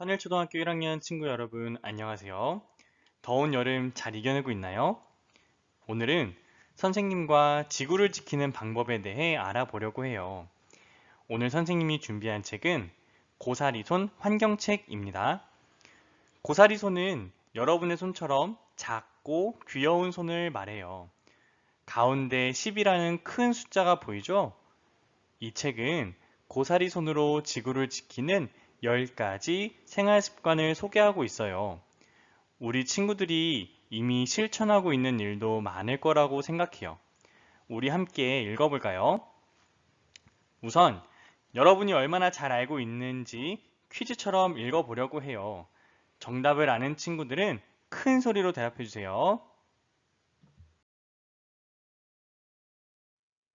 선일초등학교 1학년 친구 여러분 안녕하세요. 더운 여름 잘 이겨내고 있나요? 오늘은 선생님과 지구를 지키는 방법에 대해 알아보려고 해요. 오늘 선생님이 준비한 책은 고사리손 환경책입니다. 고사리손은 여러분의 손처럼 작고 귀여운 손을 말해요. 가운데 10이라는 큰 숫자가 보이죠? 이 책은 고사리 손으로 지구를 지키는 10가지 생활 습관을 소개하고 있어요. 우리 친구들이 이미 실천하고 있는 일도 많을 거라고 생각해요. 우리 함께 읽어볼까요? 우선 여러분이 얼마나 잘 알고 있는지 퀴즈처럼 읽어보려고 해요. 정답을 아는 친구들은 큰 소리로 대답해 주세요.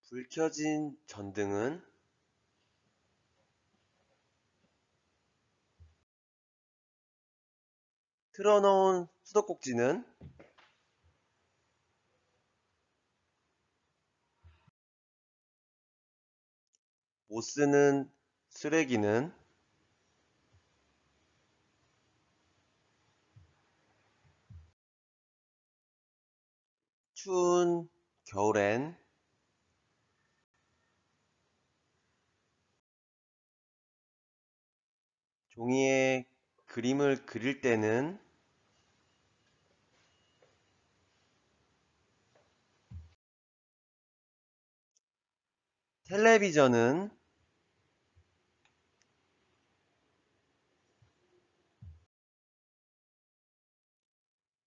불 켜진 전등은 틀어놓은 수도꼭지는 못 쓰는 쓰레기는 추운 겨울엔 종이에 그림을 그릴 때는 텔레비전은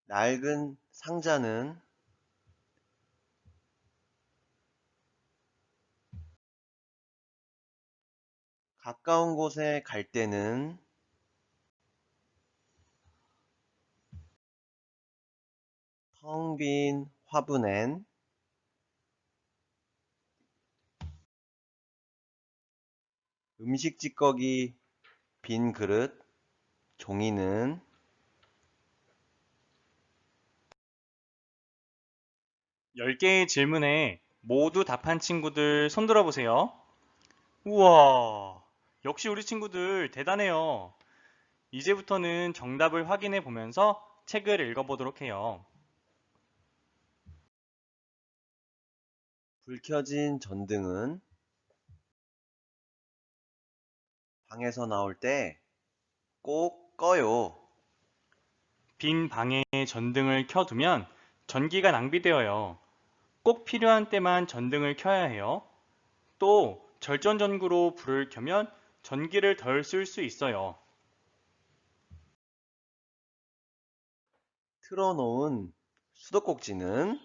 낡은 상자는 가까운 곳에 갈 때는 텅 빈 화분엔 음식 찌꺼기 빈 그릇 종이는 10개의 질문에 모두 답한 친구들 손 들어 보세요. 우와, 역시 우리 친구들 대단해요. 이제부터는 정답을 확인해 보면서 책을 읽어보도록 해요. 불 켜진 전등은 방에서 나올 때 꼭 꺼요. 빈 방에 전등을 켜두면 전기가 낭비되어요. 꼭 필요한 때만 전등을 켜야 해요. 또 절전전구로 불을 켜면 전기를 덜 쓸 수 있어요. 틀어놓은 수도꼭지는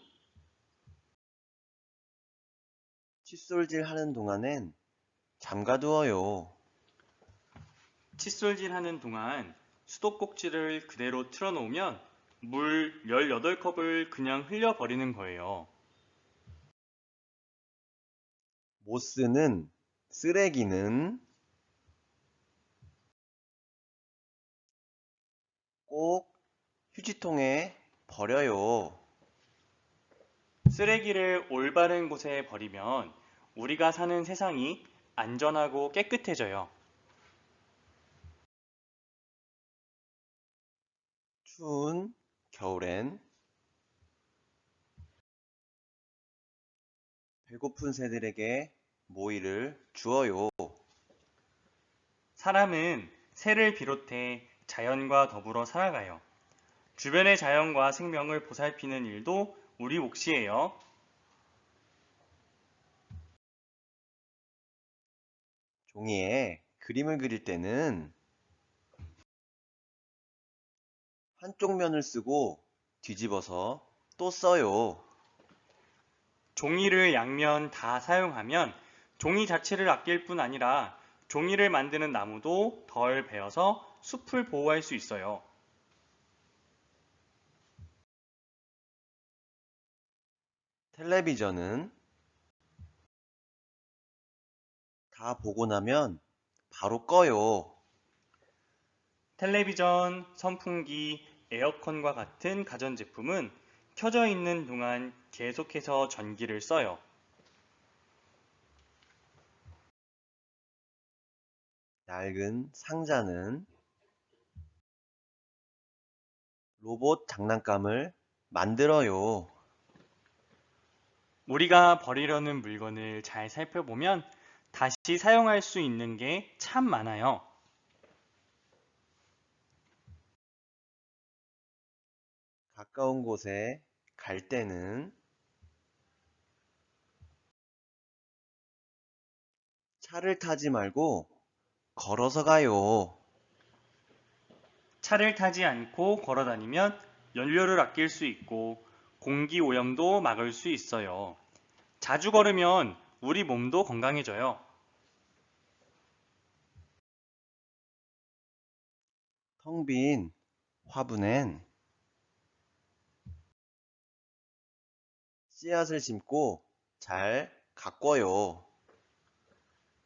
칫솔질 하는 동안엔 잠가두어요. 칫솔질 하는 동안 수도꼭지를 그대로 틀어놓으면 물 18컵을 그냥 흘려버리는 거예요. 못 쓰는 쓰레기는 꼭 휴지통에 버려요. 쓰레기를 올바른 곳에 버리면 우리가 사는 세상이 안전하고 깨끗해져요. 추운 겨울엔 배고픈 새들에게 모이를 주어요. 사람은 새를 비롯해 자연과 더불어 살아가요. 주변의 자연과 생명을 보살피는 일도 우리 몫이에요. 종이에 그림을 그릴 때는 한쪽 면을 쓰고 뒤집어서 또 써요. 종이를 양면 다 사용하면 종이 자체를 아낄 뿐 아니라 종이를 만드는 나무도 덜 베어서 숲을 보호할 수 있어요. 텔레비전은 다 보고 나면 바로 꺼요. 텔레비전, 선풍기, 에어컨과 같은 가전제품은 켜져 있는 동안 계속해서 전기를 써요. 낡은 상자는 로봇 장난감을 만들어요. 우리가 버리려는 물건을 잘 살펴보면 다시 사용할 수 있는 게 참 많아요. 가까운 곳에 갈 때는 차를 타지 말고 걸어서 가요. 차를 타지 않고 걸어 다니면 연료를 아낄 수 있고 공기 오염도 막을 수 있어요. 자주 걸으면 우리 몸도 건강해져요. 텅 빈 화분엔 씨앗을 심고 잘 가꿔요.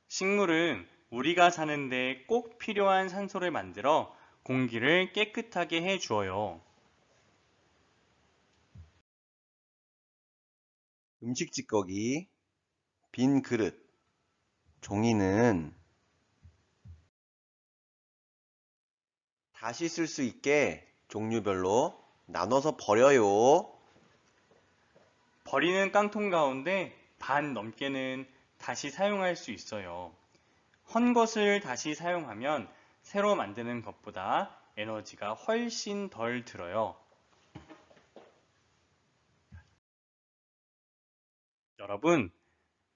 식물은 우리가 사는데 꼭 필요한 산소를 만들어 공기를 깨끗하게 해 주어요. 음식 찌꺼기, 빈 그릇, 종이는 다시 쓸 수 있게 종류별로 나눠서 버려요. 버리는 깡통 가운데 반 넘게는 다시 사용할 수 있어요. 헌 것을 다시 사용하면 새로 만드는 것보다 에너지가 훨씬 덜 들어요. 여러분,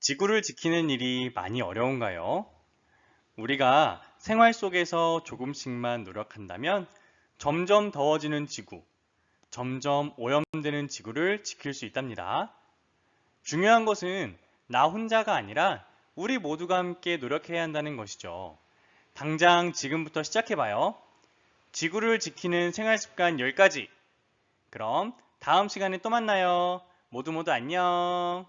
지구를 지키는 일이 많이 어려운가요? 우리가 생활 속에서 조금씩만 노력한다면 점점 더워지는 지구, 점점 오염되는 지구를 지킬 수 있답니다. 중요한 것은 나 혼자가 아니라 우리 모두가 함께 노력해야 한다는 것이죠. 당장 지금부터 시작해봐요. 지구를 지키는 생활 습관 10가지. 그럼 다음 시간에 또 만나요. 모두 모두 안녕.